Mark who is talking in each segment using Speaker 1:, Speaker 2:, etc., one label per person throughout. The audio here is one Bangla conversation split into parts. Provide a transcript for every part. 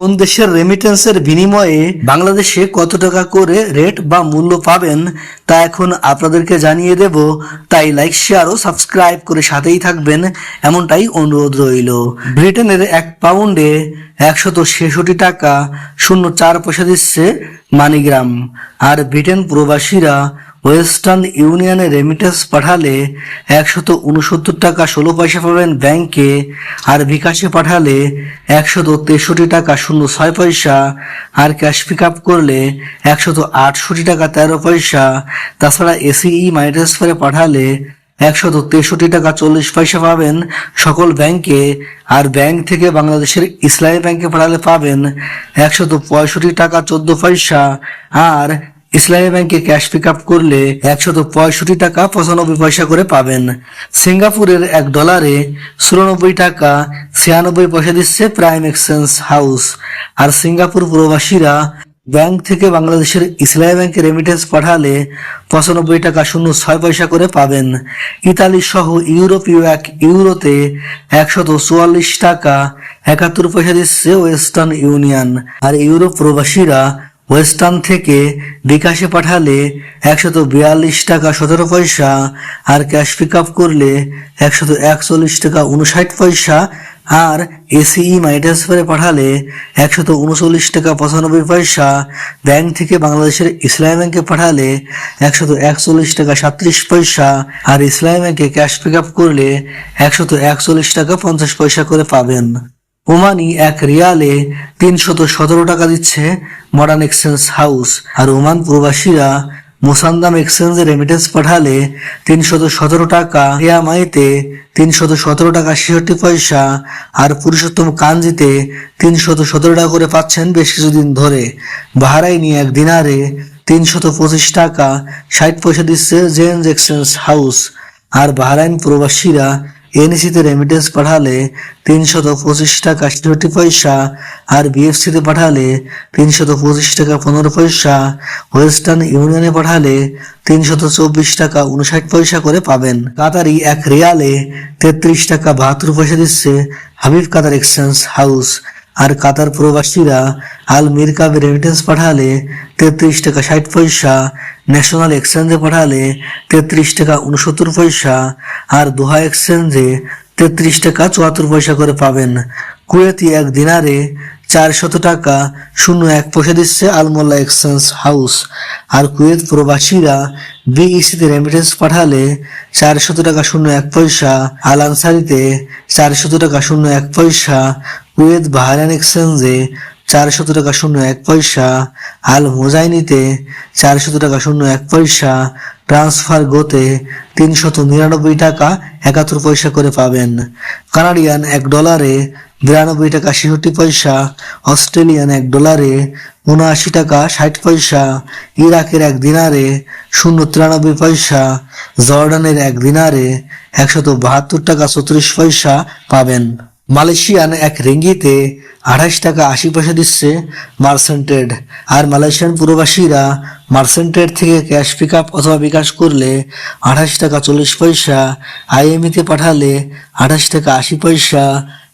Speaker 1: কোন দেশের রেমিটেন্সের বিনিময়ে বাংলাদেশে কত টাকা করে রেট বা মূল্য পাবেন তা এখন আপনাদেরকে জানিয়ে দেব। তাই লাইক শেয়ার ও সাবস্ক্রাইব করে সাথেই থাকবেন। এমনটাই অনুরোধ রইল। ব্রিটেনের এক পাউন্ডে একশত ছেষট্টি টাকা শূন্য চার পয়সা দিচ্ছে মানিগ্রাম। আর ব্রিটেন প্রবাসীরা ওয়েস্টার্ন ইউনিয়নে রেমিটেন্স পাঠালে একশত উনসত্তর টাকা ষোলো পয়সা পাবেন ব্যাংকে, আর বিকাশে পাঠালে একশত তেষট্টি টাকা শূন্য ছয় পয়সা, আর ক্যাশ পিক আপ করলে একশত আটষট্টি টাকা তেরো পয়সা। তাছাড়া এসিই মানি ট্রান্সফারে পাঠালে একশত তেষট্টি টাকা চল্লিশ পয়সা পাবেন সকল ব্যাংকে, আর ব্যাংক থেকে বাংলাদেশের ইসলামী ব্যাংকে পাঠালে পাবেন একশত পঁয়ষট্টি টাকা চোদ্দ পয়সা, আর ইসলামী ব্যাংকে ক্যাশ পিক আপ করলে একশত পঁয়ষট্টি টাকা পঁচানব্বই পয়সা করে পাবেন। সিঙ্গাপুরের এক ডলারে চুরানব্বই টাকা ছিয়ানব্বই পয়সা দিচ্ছে প্রাইম এক্সচেঞ্জ হাউস। আর সিঙ্গাপুর প্রবাসীরা ব্যাংক থেকে বাংলাদেশের ইসলামী ব্যাংকে রেমিটেন্স পাঠালে পঁচানব্বই টাকা শূন্য ছয় পয়সা করে পাবেন। ইতালি সহ ইউরোপীয় এক ইউরোতে একশত চুয়াল্লিশ টাকা একাত্তর পয়সা দিচ্ছে ওয়েস্টার্ন ইউনিয়ন। আর ইউরোপ প্রবাসীরা ওয়েস্টার্ন থেকে বিকাশে পাঠালে একশত বিয়াল্লিশ টাকা সতেরো পয়সা আর ক্যাশ পিক আপ করলে একশত একচল্লিশ টাকা উনষাট পয়সা আর এসিই মানি ট্রান্সফারে পাঠালে একশত উনচল্লিশ টাকা পঁচানব্বই পয়সা। ব্যাংক থেকে বাংলাদেশের ইসলামী ব্যাংকে পাঠালে একশত একচল্লিশ টাকা সাত্রিশ পয়সা আর ইসলামী ব্যাংকে ক্যাশ পিক আপ করলে একশত একচল্লিশ টাকা পঞ্চাশ পয়সা করে পাবেন। ওমানি এক রিয়ালে তিনশত সতেরো টাকা দিচ্ছে মডার্ন এক্সচেঞ্জ হাউস আর ওমান প্রবাসীরা মোসান্দাম এক্সচেঞ্জে রেমিটেন্স পাঠালে তিনশত সতেরো টাকা রিয়ামাইতে তিনশত সতেরো টাকা ছেষট্টি পয়সা আর পুরুষোত্তম কাঞ্জিতে তিনশত সতেরো টাকা করে পাচ্ছেন বেশ কিছুদিন ধরে। বাহারাইনি এক দিনারে তিনশত পঁচিশ টাকা, ষাট পয়সা দিচ্ছে জেন্স এক্সচেঞ্জ হাউস আর বাহরাইন প্রবাসীরা এনএসিতে রেমিটেন্স পাঠালে তিনশত পঁচিশ টাকা ছেষট্টি পয়সা আর বিএফসিতে পাঠালে তিনশত পঁচিশ টাকা পনেরো পয়সা। ওয়েস্টার্ন ইউনিয়নে পাঠালে তিনশত চব্বিশ টাকা উনষাট পয়সা করে পাবেন। কাতারি এক রিয়ালে তেত্রিশ টাকা বাহাত্তর পয়সা দিচ্ছে হাবিব কাতার এক্সচেঞ্জ হাউস। আর কাতার প্রবাসীরা আল মিরকাবে রেমিটেন্স পাঠালে তেত্রিশ টাকা ষাট পয়সা ন্যাশনাল এক্সচেঞ্জে পাঠালে তেত্রিশ টাকা উনসত্তর পয়সা আর দোহা এক্সচেঞ্জে তেত্রিশ টাকা চুয়াত্তর পয়সা করে পাবেন। কুয়েতি এক দিনারে চারশত টাকা শূন্য এক পয়সা দিচ্ছে আলমোল্লা এক্সচেঞ্জ হাউস আর কুয়েত প্রবাসীরা বিইসিতে রেমিটেন্স পাঠালে চারশত টাকা শূন্য এক পয়সা, আল আনসারিতে চারশত টাকা শূন্য এক পয়সা কুয়েত বাহারান এক্সচেঞ্জে চারশত টাকা শূন্য এক পয়সা, আল মোজাইনিতে চারশত টাকা শূন্য এক পয়সা, ট্রান্সফার গোতে তিনশত নিরানব্বই টাকা একাত্তর পয়সা করে পাবেন। কানাডিয়ান এক ডলারে বিরানব্বই টাকা ছেষট্টি পয়সা, অস্ট্রেলিয়ান এক ডলারে উনআশি টাকা ষাট পয়সা, ইরাকের এক দিনারে শূন্য তিরানব্বই পয়সা, জর্ডানের এক দিনারে একশত বাহাত্তর টাকা চৌত্রিশ পয়সা পাবেন। মালয়েশিয়ান এক রেঙ্গিতে আঠাশ টাকা আশি পয়সা দিচ্ছে মার্সেন্টেড আর মালয়েশিয়ান প্রবাসীরা মার্সেন্টেড থেকে ক্যাশ পিক আপ অথবা বিকাশ করলে আঠাশ টাকা চল্লিশ পয়সা, আইএমইতে পাঠালে আঠাশ টাকা আশি পয়সা,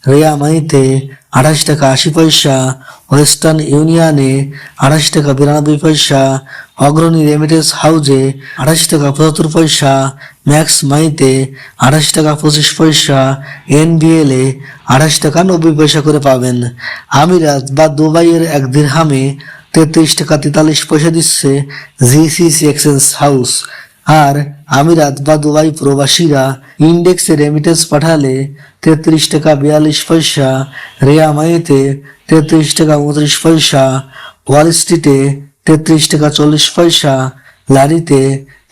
Speaker 1: রেয়া মানিতে আঠাশ টাকা আশি পয়সা, ওয়েস্টার্ন ইউনিয়নে আঠাশ টাকা বিরানব্বই পয়সা, অগ্রণী রেমিটেন্স হাউজে আঠাশ টাকা পঁচাত্তর পয়সা ম্যাক্স মাইতে আঠাশ টাকা পঁচিশ পয়সা, এনবিএল এ আঠাশ টাকা নব্বই পয়সা করে পাবেন। আমিরাত বা দুবাইয়ের এক দিরহামে তেত্রিশ টাকা তেতাল্লিশ পয়সা দিচ্ছে জিসিসি এক্সচেঞ্জ হাউস। আর আমিরাত বা দুবাই প্রবাসীরা ইন্ডেক্সে রেমিটেন্স পাঠালে তেত্রিশ টাকা বিয়াল্লিশ পয়সা, রেয়া মাইতে তেত্রিশ টাকা উনত্রিশ পয়সা, ওয়াল স্ট্রিটে তেত্রিশ টাকা চল্লিশ পয়সা, লারিতে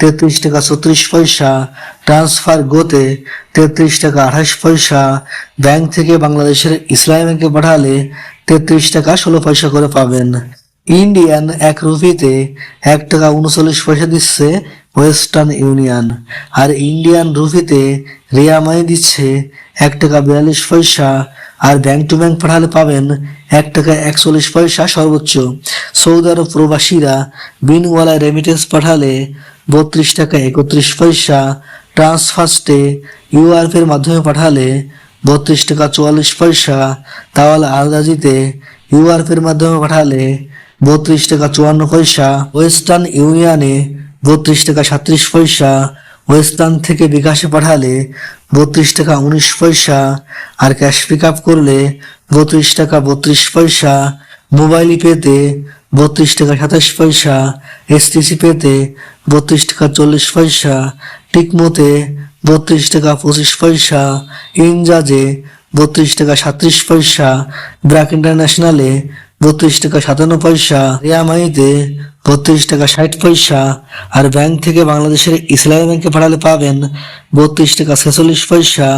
Speaker 1: তেত্রিশ টাকা ছত্রিশ পয়সা ট্রান্সফার গোতে তেত্রিশ টাকা আঠাশ পয়সা ব্যাংক থেকে বাংলাদেশের ইসলামী ব্যাংকে পাঠালে তেত্রিশ টাকা ষোলো পয়সা করে পাবেন। ইন্ডিয়ান এক রুপিতে এক টাকা উনচল্লিশ পয়সা দিচ্ছে ওয়েস্টার্ন ইউনিয়ন আর ইন্ডিয়ান রুপিতে রিয়ামাই দিচ্ছে এক টাকা বিয়াল্লিশ পয়সা, আর ব্যাংক টু ব্যাংক পাঠালে পাবেন এক টাকা একচল্লিশ পয়সা সর্বোচ্চ। সৌদি আরব প্রবাসীরা বিনওয়ালা রেমিটেন্স পাঠালে বত্রিশ টাকা একত্রিশ পয়সা ট্রান্সফার্স্টে ইউআরপের মাধ্যমে পাঠালে বত্রিশ টাকা চুয়াল্লিশ পয়সা তাওয়াল আলদাজিতে ইউআরপের মাধ্যমে পাঠালে বত্রিশ টাকা চুয়ান্ন পয়সা ওয়েস্টার্ন ইউনিয়নে বত্রিশ টাকা সাত্রিশ পয়সা ওয়েস্টার্ন থেকে বিকাশে পাঠালে বত্রিশ টাকা উনিশ পয়সা, আর ক্যাশ পিক আপ করলে বত্রিশ টাকা বত্রিশ পয়সা মোবাইল পেতে বত্রিশ টাকা সাতাশ পয়সা এসটিসি পেতে বত্রিশ টাকা চল্লিশ পয়সা টিকমোতে বত্রিশ টাকা পঁচিশ পয়সা, ইনজাজে বত্রিশ টাকা সাত্রিশ পয়সা, ব্র্যাক ইন্টারন্যাশনালে বত্রিশ টাকা সাতান্ন পয়সা রিয়ামাইতে বত্রিশ টাকা ষাট পয়সা। আর ব্যাংক থেকে বাংলাদেশের ইসলামী ব্যাংকে পাঠালে পাবেন বত্রিশ টাকা ছেচল্লিশ পয়সা।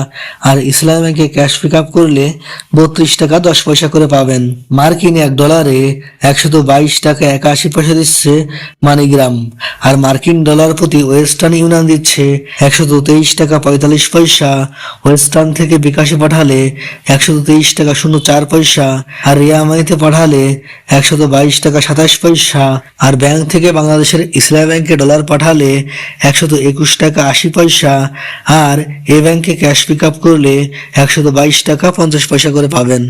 Speaker 1: আর ইসলামী ব্যাংকে ক্যাশ পিক আপ করলে বত্রিশ টাকা দশ পয়সা করে পাবেন। মার্কিন এক ডলারে একশত বাইশ টাকা একাশি পয়সা দিচ্ছে মানিগ্রাম। আর মার্কিন ডলার প্রতি ওয়েস্টার্ন ইউনিয়ন দিচ্ছে একশত তেইশ টাকা পঁয়তাল্লিশ পয়সা। ওয়েস্টার্ন থেকে বিকাশে পাঠালে একশত তেইশ টাকা শূন্য চার পয়সা। আর রিয়ামাইতে পাঠালে একশত বাইশ টাকা সাতাশ পয়সা। আর ব্যাংক থেকে বাংলাদেশের ইসলাম ব্যাংকে ডলার পাঠালে একশত একুশ টাকা আশি পয়সা, আর এ ব্যাংকে ক্যাশ পিক আপ করলে একশত বাইশ টাকা পঞ্চাশ পয়সা করে পাবেন।